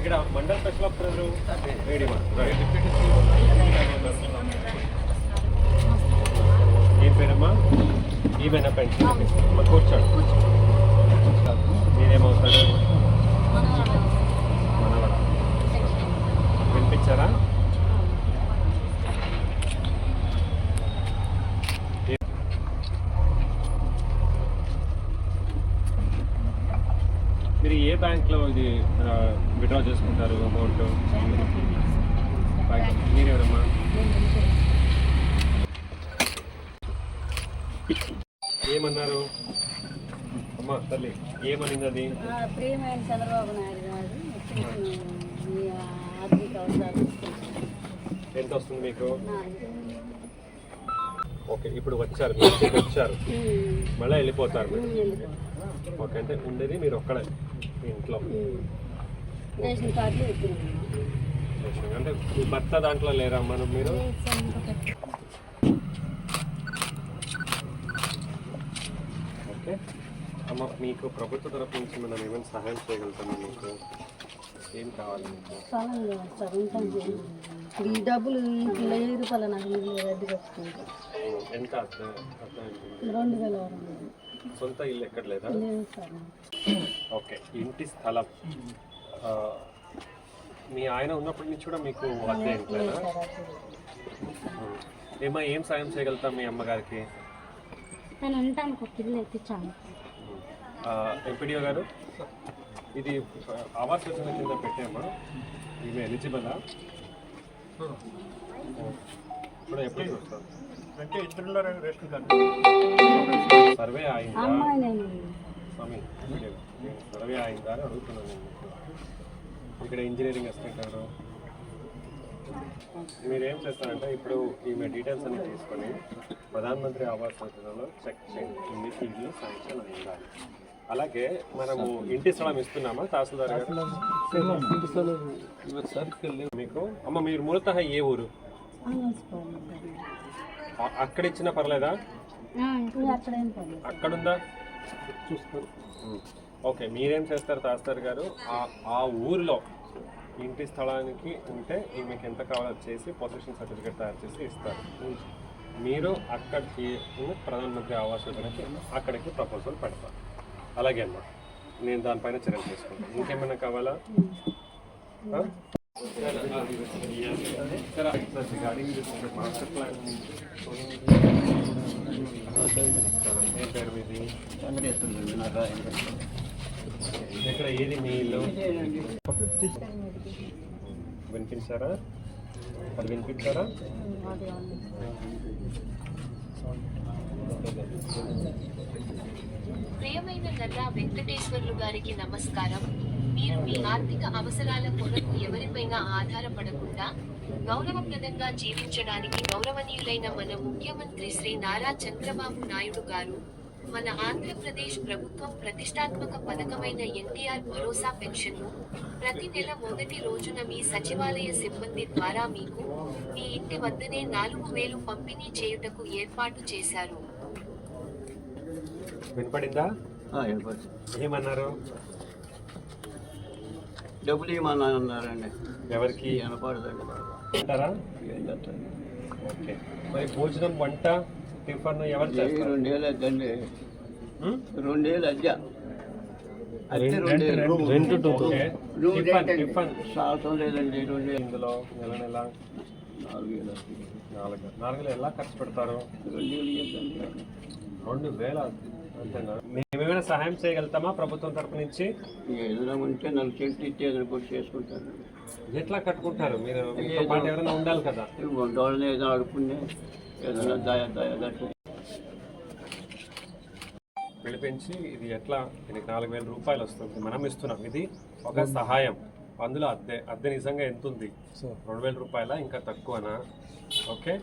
ఇక్కడ మండల special officer ఏం పేరమ్మా? ఈమెనా పెన్షన్ అమ్మా కూర్చోండి. మీరేమవుతారు మనవడ? వినిపించారా మీరు ఏ బ్యాంక్లో ఇది విడ్రా చేసుకుంటారు అమౌంట్ మీరెవరమ్మా? ఏమన్నారు? అమ్మా తల్లి ఏమనింది అది? ప్రియమైన చంద్రబాబు నాయుడు గారు మీ ఆర్థిక అవసరాలు ఎంత వస్తుంది మీకు. ఓకే ఇప్పుడు వచ్చారు మీ ఇంటికి వచ్చారు. మళ్ళీ వెళ్ళిపోతారు మీరు. ఓకే అంటే ఉండేది మీరు ఒక్కడే. ఇంట్లో. రేషన్ కార్డులు ఎత్తున్నాము అంటే భర్త దాంట్లో లేరమ్మా మీరు ఓకే. అమ్మ మీకు ప్రభుత్వ తరపు నుంచి మనం ఏమైనా సహాయం చేయగలుగుతాము మీకు? ఏం కావాలి ఈ డబ్బులు ఈ వెయ్యి రూపాయలు నాకు ఎంత రెండు వేల సొంత ఇల్లు ఎక్కడ లేదా? ఓకే ఇంటి స్థలం. మీ ఆయన ఉన్నప్పటి నుంచి కూడా మీకు అద్దె ఇంట్లోనా? ఏమా ఏం సాయం చేయగలుగుతాం మీ అమ్మగారికి? నేను ఉండటానికి ఒక ఇల్లు ఎత్తించాను ఎంపీడీఓ గారు? ఇది ఆవాస్ యోజన కింద పెట్టామా. ఇవి ఎలిజిబులా ఇప్పుడు ఎప్పుడు చూస్తాం. అంటే ఇద్దరులో రేషన్ కార్డు. సర్వే అయిందా? స్వామి సర్వే అయిందా అని అడుగుతున్నాను. ఇక్కడ ఇంజనీరింగ్ అసిస్టెంట్ మీరు ఏం చేస్తారంటే ఇప్పుడు ఈమె డీటెయిల్స్ అన్ని తీసుకొని ప్రధానమంత్రి ఆవాస్ యోజనలో చెక్ చేయండి. మీకు ఇల్లు శాంక్షన్ అయిందా అలాగే మనము ఇంటి స్థలం ఇస్తున్నామా? తహసీల్దార్ గారు? మీకు? అమ్మ మీరు మూలతః ఏ ఊరు? అక్కడ ఇచ్చినా పర్లేదా? అక్కడేం పర్లేదు. అక్కడుందా? చూస్తారు. ఓకే మీరేం చేస్తారు తహసీల్దార్ గారు? ఆ ఊరిలో ఇంటి స్థలానికి ఉంటే మీకు ఎంత కావాలో చేసి పొజిషన్ సర్టిఫికేట్ తయారు చేసి ఇస్తారు. మీరు అక్కడికి ప్రధానమంత్రి ఆవాస్ యోజనకి అక్కడికి ప్రపోజల్ పెడతారు. అలాగే అమ్మా. నేను దానిపైన చర్యలు తీసుకుంటాను. ఇంకేమైనా కావాలా? ఆ? ఇక్కడ ఏది మీ ఇల్లు? వినిపించారా? అది వినిపించారా? ప్రియమైన నల్లా వెంకటేశ్వర్లు గారికి నమస్కారం. మీరు మీ ఆర్థిక అవసరాల కొరకు ఎవరిపైనా ఆధారపడకుండా గౌరవప్రదంగా జీవించడానికి గౌరవనీయులైన మన ముఖ్యమంత్రి శ్రీ నారా చంద్రబాబు నాయుడు గారు మన ఆంధ్రప్రదేశ్ ప్రభుత్వం ప్రతిష్టాత్మక పథకమైన ఎన్టీఆర్ భరోసా పెన్షన్ను ప్రతి నెల మొదటి రోజున మీ సచివాలయ సిబ్బంది ద్వారా మీకు మీ ఇంటి వద్దనే నాలుగు వేలు పంపిణీ చేయుటకు ఏర్పాటు చేశారు. వినపడిందా ఏమన్నారు? డబ్బులు ఇవ్వమని అన్నారండి ఎవరికి వినపడదండి అంటారా? ఓకే. మరి భోజనం వంట టిఫన్ ఎవరు రెండేళ్ళు అద్దండి? రెండేళ్ళు అద్దె. శాతం లేదండి రెండేళ్ళు ఇందులో నెల నెల. నాలుగు వేలు నాలుగు నాలుగు వేలు ఎలా ఖర్చు పెడతారు? రెండేళ్ళు ఇవ్వద్దండి రెండు వేల మేమేమైనా సహాయం చేయగలుగుతామా ప్రభుత్వం తరపు నుంచి? ఏదైనా ఉంటే నన్ను చెట్టు ఇచ్చి ఏదైనా కూడా చేసుకుంటాను. ఎట్లా కట్టుకుంటారు? మీరు మీతో పాటు ఎవరైనా ఉండాలి కదా. వంట వాళ్ళని ఏదైనా అడుక్కునే ఏదైనా దయ దయ పిలిపించి ఇది ఎట్లా? దీనికి నాలుగు వేల రూపాయలు వస్తుంది. మనం ఇస్తున్నాం. ఇది ఒక సహాయం. అందులో అద్దె అద్దె నిజంగా ఎంత ఉంది? రెండు వేల రూపాయల? ఇంకా తక్కువనా? ఓకే?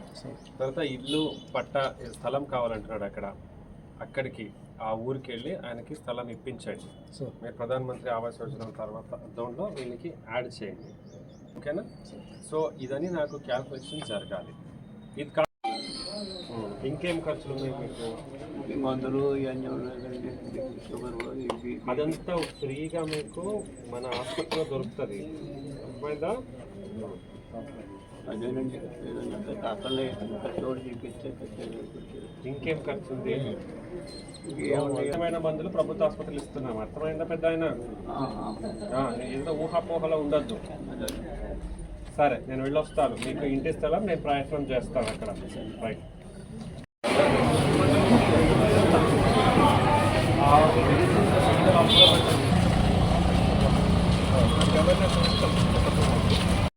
తర్వాత ఇల్లు పట్ట స్థలం కావాలంటున్నాడు అక్కడ. అక్కడికి. ఆ ఊరికి వెళ్ళి ఆయనకి స్థలం ఇప్పించండి. మీరు ప్రధానమంత్రి ఆవాస్ యోజన తర్వాత దాంట్లో వీళ్ళకి యాడ్ చేయండి. ఓకేనా? సో ఇదని నాకు క్యాల్కులేషన్ జరగాలి. ఇది కా. ఇంకేం ఖర్చులు ఉన్నాయి మీకు? మందులు అదంతా ఫ్రీగా మీకు మన హాస్పిటల్లో దొరుకుతుంది. అర్థమైందా? అదేనండి. కష్టపడి చూపిస్తే ఇంకేం ఖర్చు ఉంది? అర్థమైన మందులు ప్రభుత్వ ఆసుపత్రులు ఇస్తున్నాం. అర్థమైందా పెద్ద ఆయన? ఏదో ఊహాపోహలో ఉండద్దు. సరే నేను వెళ్ళొస్తాను. మీకు ఇంటి స్థలం నేను ప్రయత్నం చేస్తాను అక్కడ. రైట్